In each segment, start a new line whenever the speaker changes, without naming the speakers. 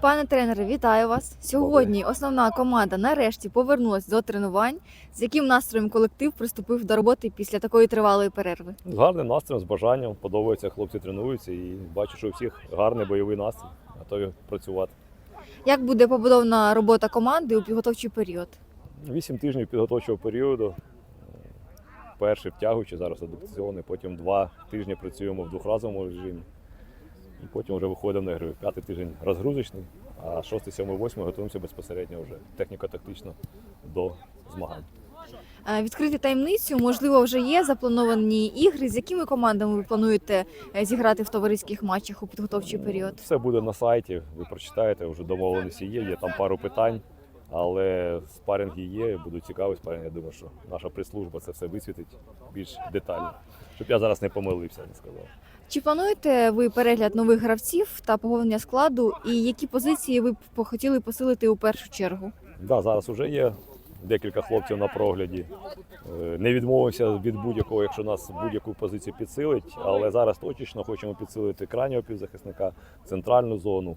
Пане тренере, вітаю вас. Сьогодні основна команда нарешті повернулася до тренувань. З яким настроєм колектив приступив до роботи після такої тривалої перерви?
З гарним настроєм, з бажанням. Подобається, хлопці тренуються і бачу, що у всіх гарний бойовий настрій, готові працювати.
Як буде побудована робота команди у підготовчий період?
Вісім тижнів підготовчого періоду. Перший втягуючи зараз адаптаційний, потім два тижні працюємо в двохразовому режимі. І потім вже виходимо на ігри. П'ятий тиждень розгрузочний, а шостий, сьомий, восьмий готуємося безпосередньо вже техніко-тактично до змагань.
Е, Відкрити таємницю, можливо, вже є заплановані ігри. З якими командами ви плануєте е, зіграти в товариських матчах у підготовчий період?
Все буде на сайті, ви прочитаєте, вже домовленості є, є там пару питань, але спаринги є, будуть цікаві спаринги. Я думаю, що наша прес-служба це все висвітить більш детально. Щоб я зараз не помилився, не сказав.
Чи плануєте ви перегляд нових гравців та поповнення складу? І які позиції ви б хотіли посилити у першу чергу?
Да, зараз вже є декілька хлопців на прогляді. Е, Не відмовимося від будь-якого, якщо нас будь-яку позицію підсилить, але зараз точечно хочемо підсилити крайнього півзахисника, центральну зону.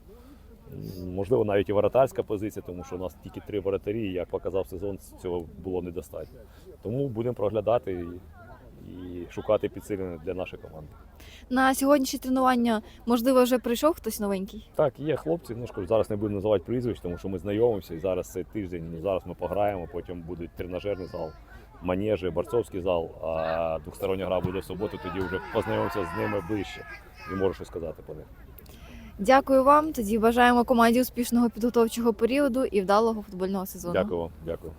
Можливо, навіть і воротарська позиція, тому що у нас тільки три воротарі, і як показав сезон, цього було недостатньо. Тому будемо проглядати і, і шукати підсилення для нашої команди.
На сьогоднішнє тренування можливо вже прийшов хтось новенький?
Так, є хлопці, ну ж зараз не будемо називати прізвищ, тому що ми знайомимося, і зараз цей тиждень, ну, зараз ми пограємо, потім буде тренажерний зал, манежі, борцовський зал, а двостороння гра буде в суботу, тоді вже познайомимося з ними ближче і можу щось сказати по них.
Дякую вам. Тоді бажаємо команді успішного підготовчого періоду і вдалого футбольного сезону.
Дякую вам, дякую.